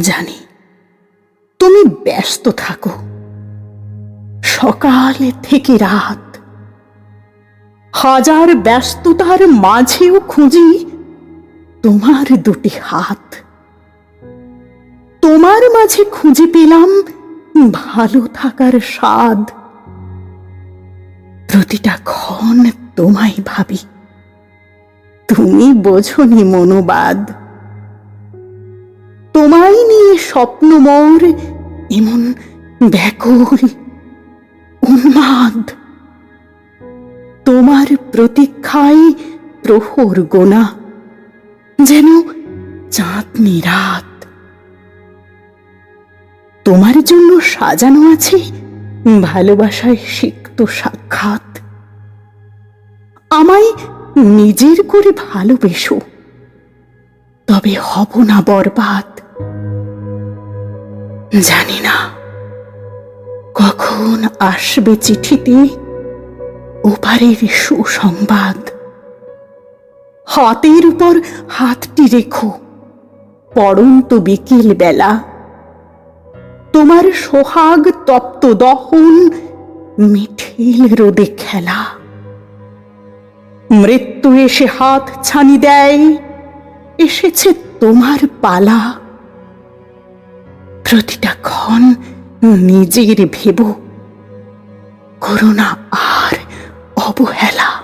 জানি, তুমি ব্যস্ত থাকো। সকাল থেকে রাত। হাজার ব্যস্ততার মাঝেও খুঁজি তোমার দুটি হাত। তোমার মাঝে খুঁজে পেলাম ভালো থাকার স্বাদ। প্রতিটা ক্ষণ তোমায় ভাবি। তুমি বোঝনি মনোবাদ। তোমায় নিয়ে স্বপ্ন মোর এমন ব্যাকুল, উন্মাদ। তোমার প্রতীক্ষায় প্রহর গোনা, যেন চাঁদনি রাত তোমার জন্য সাজানো আছে ভালোবাসায় সিক্ত সাক্ষাৎ। আমায় নিজের করে ভালোবেসো, তবে হব না বরবাদ। জানি না কখন আসবে চিঠিতে ওপারের সুসংবাদ? হাতের উপর হাতটি রেখো, পড়ন্ত বিকেল বেলা তোমার সোহাগ তপ্ত দহন মিঠিল রোদে খেলা। মৃত্যু এসে হাত ছানি দেয়, এসেছে তোমার পালা। প্রতিটা ক্ষণ নিজের ভেব। করোনা আর অবহেলা।